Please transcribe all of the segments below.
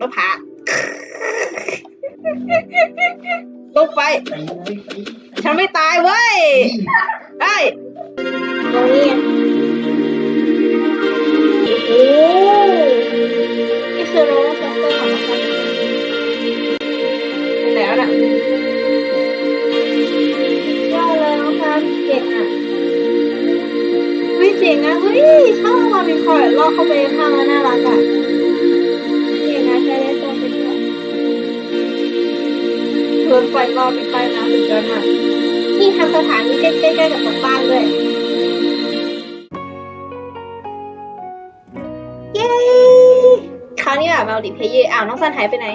ตกหน้าผาลงไปไปเลยไป ฉันไม่ตายเว้ยได้ตรงนี้ไงโอ้โหนี่คือโรลเลอร์โคสเตอร์ของนะคะแล้วน่ะว่าเลยน้องคะเก่งอะเฮ้ยเจ๋งอะเฮ้ยชอบมามีคอยลอกเข้าไปข้างแล้วน่ารักอะ นไฟรอบไปใต้น้ำสุดยอดมากนี่ทำสถานีใกล้ๆกับบ้านด้วยเย้คราวนี้แบบมัลติเพเยอร์อ้าวน้องซันหายไปไหน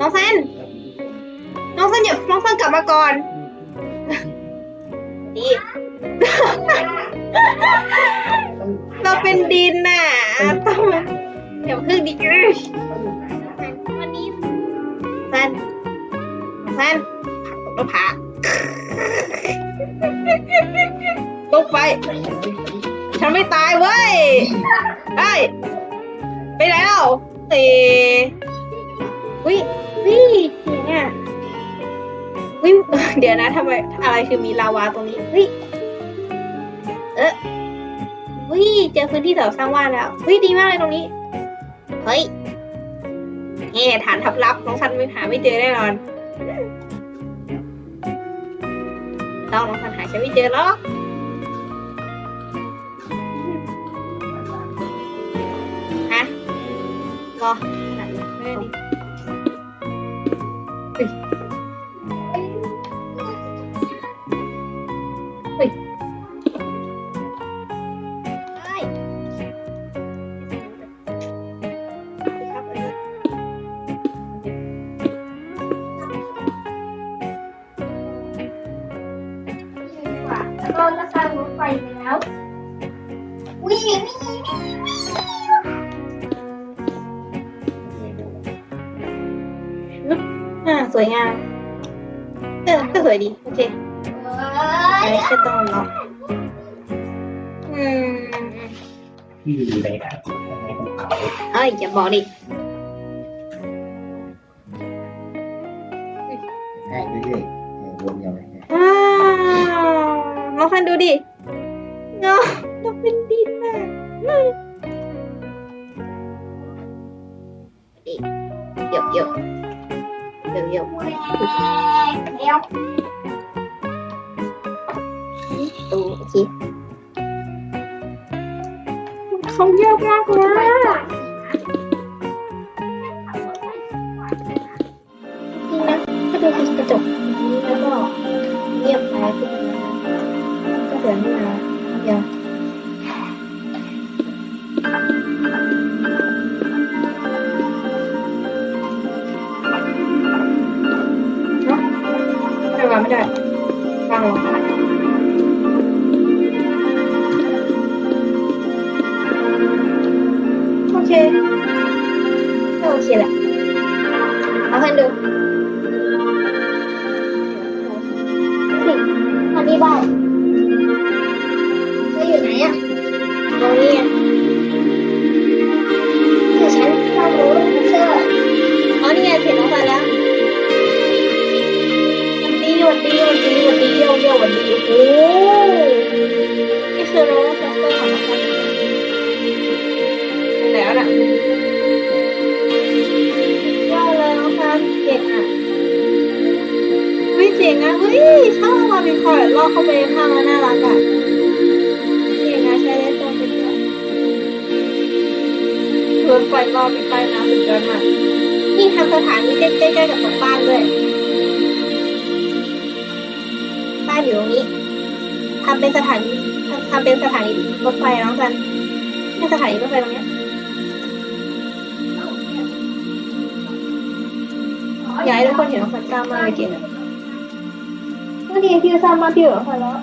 น้องซันน้องซันอย่าน้องซันกลับมาก่อนดีเราเป็นดินน่ะต้องอย่าเพิ่งดิ ผักตกแล้วลงไป ฉันไม่ตายเว้ยได้ไปแล้วเอวิวิเจ๋งอะวิเดี๋ยวนะทำไมอะไรคือมีลาวาตรงนี้วิเออวิเจอพื้นที่สำหรับสร้างว่านแล้ววิดีมากเลยตรงนี้ เฮ้ยเฮ้ฐานทับลับน้องซันไม่หาไม่เจอแน่นอน ต้องน้องซันหาฉันไม่เจอหรอกฮะรอไม่ได้ดิ ก็จะสร้างรถไฟแล้ววิ่งวิ่งวิ่งวิ่งอ่าสวยงามเออก็สวยดีโอเคอันนี้ก็ต้องล็อกอืมที่อยู่ในอะในภูเขาเอ้ยอย่าบอกดิ ดิเนาะเราเป็นดินน่ะอืมดิเยอะเยอะเยอะเยอะเดี๋ยวตูโอเคเขาเยอะมากเลยอะจริงนะถ้าดูที่กระจกนี้แล้วก็เงียบไปขึ้น มาก็เดินไม่นานเดียวาะไม่วางไม่ได้วางลงโอเคก็โอเคแหละ เอาให้ดูอันนี้บ้าน อโรลเลอร์โคสเตอร์ของแล้วน่ะว่าเลยน้องคะเก่งอะเฮ้ยเจ๋งอะเฮ้ยชอบมามีคอยลอกเข้าไปข้างแล้วน่ารักอะเก่งนะใช้ได้ตัวเป็นด้วยเดินไฟรอบไปใต้น้ำสุดยอดมากนี่ทำสถานีใกล้ๆกับบ้านด้วยบ้านอยู่ตรงนี้ทำเป็นสถานี ทำเป็นสถานีรถไฟน้องกันนี่สถานีรถไฟตรงเนี้ยอยากให้ทุกคนเห็นน้องซันก้ามากเลยเจ๋งอะก็ดีที่สร้างบ้านที่อยู่รถไฟแล้ว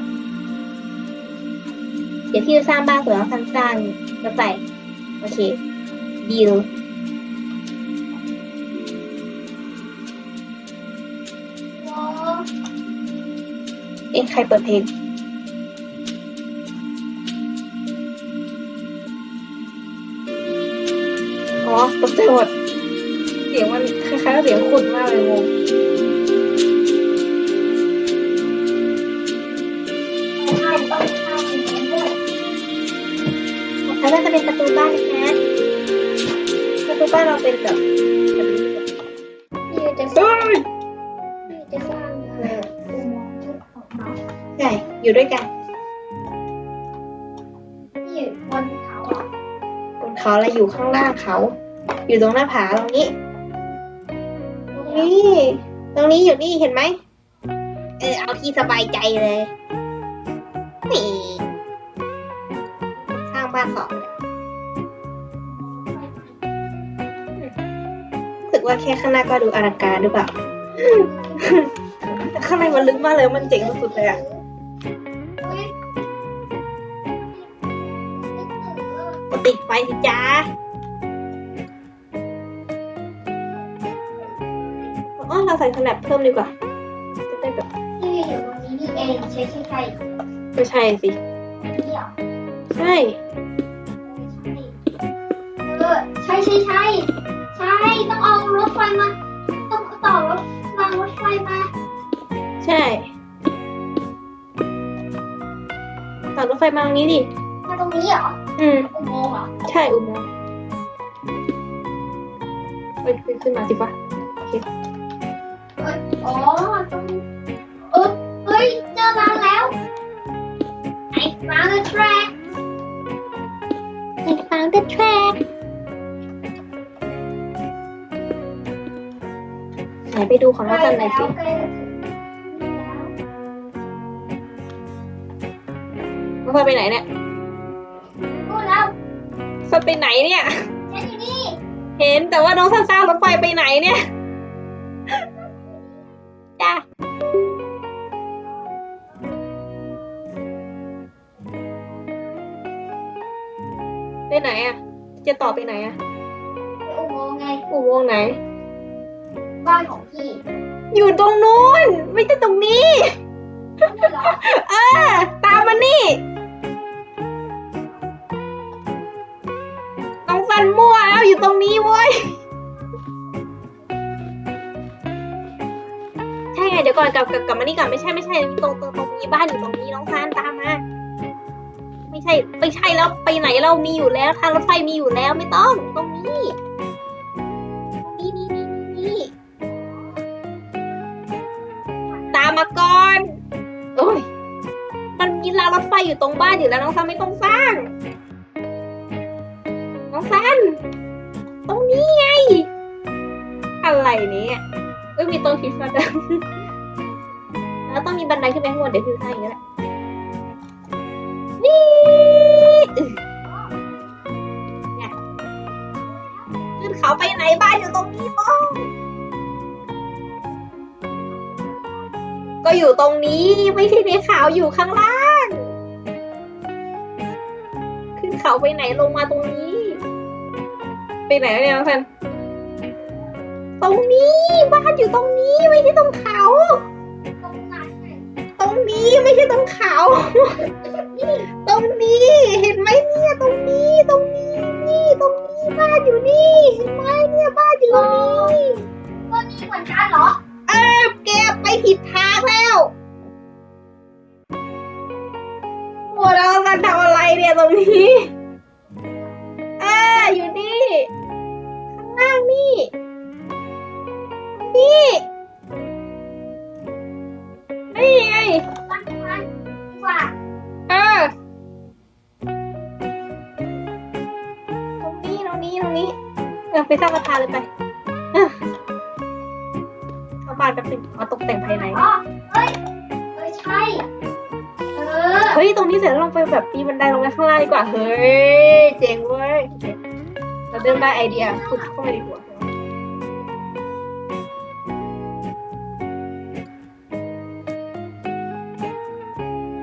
เดี๋ยวพี่จะสร้างบ้านสวยแล้วสร้างรถไฟโอเคดีลเอ๊ะใครเปิดเพลง อ๋อตกใจหมดสียงมันคล้ายๆกับเสียงขุดมากเลยงงใช่ต้องข้ามไปด้วยแล้วก็จะเป็นประตูบ้านนะประตูบ้านเราเป็นแบบแบบนี้แบบนี่จะสร้างนี่จะสร้างเอ่ออุโมงค์ชุดของเราใช่อยู่ด้วยกันนี่บนเขาอะบนเขาและอยู่ข้างล่างเขา อยู่ตรงหน้าผาตรงนี้ ตรงนี้ ตรงนี้อยู่นี่เห็นไหม เออเอาที่สบายใจเลย นี่ สร้างบ้านสองเลยรู้สึกว่าแค่ข้างหน้าก็ดูอลังการหรือเปล่าแต่ข้างในมันลึกมากเลยมันเจ๋งสุดๆเลยอะเฮ้ยกดติดไฟสิจ้า อ๋อเราใส่สแนปเพิ่มดีกว่าจะได้แบบที่อยู่ตรงนี้นี่เองใช่ใช่ใช่ไม่ใช่สินี่เหรอใช่เออใช่ใช่ใช่ใช่ต้องเอารถไฟมาต้องต่อรถรางรถไฟมาใช่ต่อรถไฟมาตรงนี้ดิมาตรงนี้เหรออืมอุโมงค์เหรอใช่อุโมงค์เฮ้ยขึ้นขึ้นมาสิฟ้าเอ้ย อ๋อตรงเออเฮ้ยเจอร้านแล้วไอ้ร้าน the track I found the track ไหนไปดูของน้องกันหน่อยสิใกล้แล้วน้องกันไปไหนเนี่ยพูดแล้วสันไปไหนเนี่ย ฉันอยู่นี่ เห็นแต่ว่าน้องซันซ่ารถไฟไปไหนเนี่ย จ้าไปไหนอะ จะต่อไปไหนอะไปอุโมงค์ไงอุโมงค์ไหน บ้านของพี่อยู่ตรงนู้น ไม่ใช่ตรงนี้ ไม่เหรอเออ ตามมานี่ น้องฟันมั่วแล้วอยู่ตรงนี้เว้ย เดี๋ยวก่อนกลับกลับกลับมานี่ก่อนไม่ใช่ไม่ใช่ตรงตรงตรงนี้บ้านอยู่ตรงนี้น้องซานตามมา ไม่ใช่ไม่ใช่แล้วไปไหนเรามีอยู่แล้วทางรถไฟมีอยู่แล้วไม่ต้องตรงนี้นี่นี่นี่นี่ตามมาก่อนโอ้ยมันมีรางรถไฟอยู่ตรงบ้านอยู่แล้วน้องซันไม่ต้องสร้าง น้องซันตรงนี้ไง อะไรเนี่ยเอ้ยมีต้นคริสต์มาด้ว แล้วต้องมีบันไดขึ้นไปข้างบนเดี๋ยวพี่สร้างอย่างนี้แหละนี่เนี่ยขึ้นเขาไปไหนบ้านอยู่ตรงนี้ป้องก็อยู่ตรงนี้ไม่ใช่ในขาวอยู่ข้างล่าง ขึ้นเขาไปไหนลงมาตรงนี้ ไปไหนเนี่ยน้องแฟนตรงนี้บ้านอยู่ตรงนี้ไม่ใช่ตรงเขา นี้ไม่ใช่ตรงเขาตรงนี้ เห็นไหมเนี่ยตรงนี้ตรงนี้นี่ตรงนี้บ้านอยู่นี่เห็นไหมเนี่ยบ้านอยู่นี่ก็นี่เหมือนกันเหรอ เออแกไปผิดทางแล้วโอ้แล้วมันทำอะไรเนี่ยตรงนี้เอออยู่นี่ข้างล่างนี่นี่นี่ สร้างประธานเลยไปเออเข้าบ้านแป๊บนึงเอาตกแต่งภายใน อ๋อเฮ้ยเฮ้ยใช่ เออ เฮ้ย ตรงนี้เสร็จแล้วลงไปแบบปีนบันไดลงไปข้างล่างดีกว่า เฮ้ย เจ๋งเว้ย เราเริ่มได้ไอเดียขุดเข้าไปดีกว่า